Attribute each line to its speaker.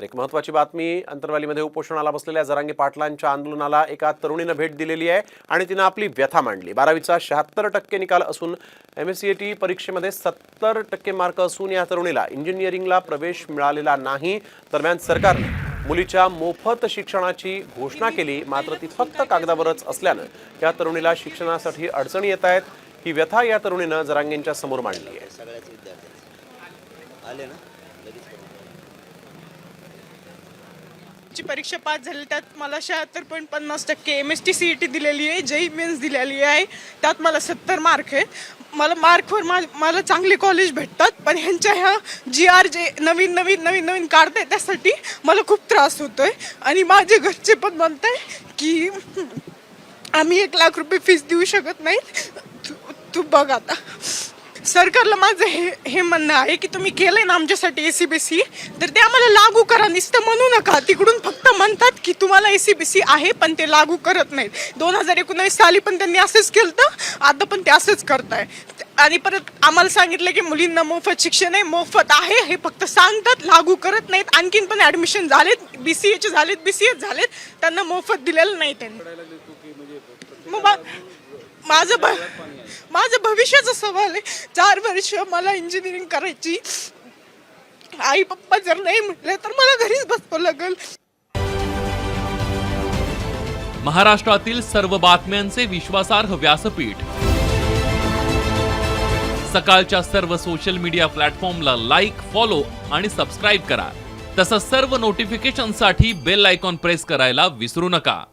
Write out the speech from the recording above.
Speaker 1: तर एक महत्वाची बातमी अंतरवालीमध्ये उपोषणाला बसलेल्या जरांगी पाटलांच्या आंदोलनाला एका तरुणीनं भेट दिलेली आहे आणि तिनं आपली व्यथा मांडली. बारावीचा शहात्तर टक्के निकाल असून M S C A T परीक्षेमध्ये सत्तर टक्के मार्क असून या तरुणीला इंजिनिअरिंगला प्रवेश मिळालेला नाही. दरम्यान सरकारने मुलीच्या मोफत शिक्षणाची घोषणा केली मात्र ती फक्त कागदावरच असल्यानं या तरुणीला शिक्षणासाठी अडचणी येत आहेत. ही व्यथा या तरुणीनं जरांगेंच्या समोर मांडली आहे.
Speaker 2: ची परीक्षा पास झाली त्यात मला शहात्तर पॉईंट पन्नास टक्के M S T C E T दिलेली आहे जेई मेन्स दिलेली आहे. त्यात मला सत्तर मार्क आहेत मला मार्कवर मा मला चांगले कॉलेज भेटतात पण ह्यांच्या ह्या जी आर जे नवीन नवीन नवीन नवीन काढताय त्यासाठी मला खूप त्रास होतो आहे आणि माझे घरचे पण म्हणत आहे की आम्ही एक लाख रुपये फीस देऊ शकत नाही. तू तू बघ आता. सरकारला माझं हे हे म्हणणं आहे की तुम्ही केलंय ना आमच्यासाठी ए सी बी सी तर ते आम्हाला लागू करा. नुसतं म्हणू नका. तिकडून फक्त म्हणतात की तुम्हाला ए सी बी सी आहे पण ते लागू करत नाहीत. दोन हजार एकोणीस साली पण त्यांनी असंच केलं तर आता पण ते असंच करताय. आणि परत आम्हाला सांगितलं की मुलींना मोफत शिक्षण आहे मोफत आहे हे फक्त सांगतात लागू करत नाहीत. आणखीन पण ॲडमिशन झालेत बी सी एचे झालेत बी सी एच झालेत. त्यांना मोफत दिलेलं नाही त्यांनी. मग माझं भ माझं भविष्याचा सवाल आहे. चार वर्ष मला इंजिनिअरिंग करायची. आई पप्पा जर नाही म्हटले तर मला घरीच बसवं लागेल.
Speaker 3: महाराष्ट्रातील सर्व बातम्यांचे विश्वासार्ह व्यासपीठ. सकाळच्या सर्व सोशल मीडिया प्लॅटफॉर्मला लाईक फॉलो आणि सबस्क्राईब करा. तसंच सर्व नोटिफिकेशनसाठी बेल आयकॉन प्रेस करायला विसरू नका.